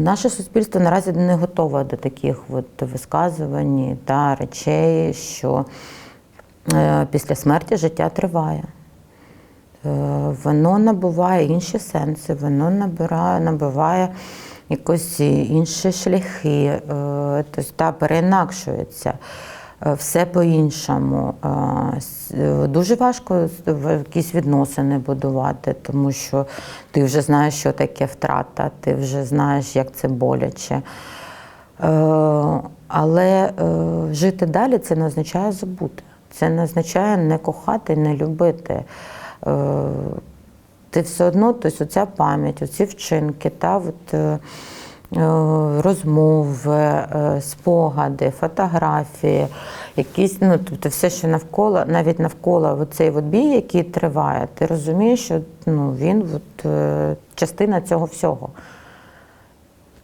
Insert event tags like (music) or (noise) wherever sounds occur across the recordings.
Наше суспільство наразі не готове до таких от висказувань та речей, що е, після смерті життя триває. Е, Воно набуває інші сенси, воно набирає, набуває якось інші шляхи, е, тобто та переінакшується. Е, Все по-іншому. Е, е, Дуже важко якісь відносини будувати, тому що ти вже знаєш, що таке втрата, ти вже знаєш, як це боляче. Але жити далі це не означає забути. Це не означає не кохати, не любити. Ти все одно, тобто оця пам'ять, оці вчинки, та, от, е, розмови, е, спогади, фотографії, якісь, ну, тобто все, що навколо, навіть навколо оцей от бій, який триває, ти розумієш, що ну, він от, е, частина цього всього.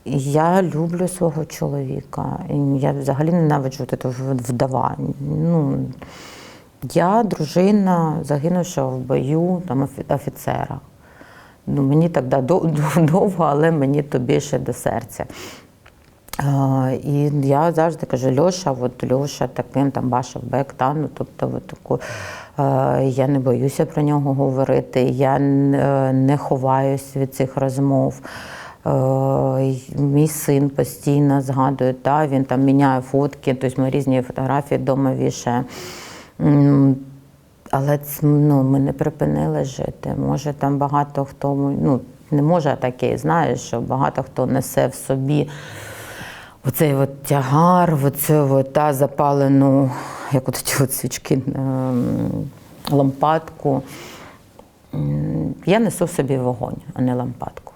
Я люблю свого чоловіка. Я взагалі ненавиджу це вдова. Ну, я дружина загинувшого в бою там, офіцера. Ну, мені так да, дов- (laughs) дов- довго, але мені то більше до серця. І я завжди кажу, Льоша, от Льоша таким там башав бек, та, ну, тобто от таку, е, я не боюся про нього говорити, я не, не ховаюсь від цих розмов. Е, Мій син постійно згадує, та, він там міняє фотки, тобто ми різні фотографії вдома вішає. Але ну, ми не припинили жити. Може, там багато хто, ну, не може таке, знаєш, що багато хто несе в собі оцей от тягар, оце от, та запалену, як от ці от свічки, ем, лампадку. Я несу собі вогонь, а не лампадку.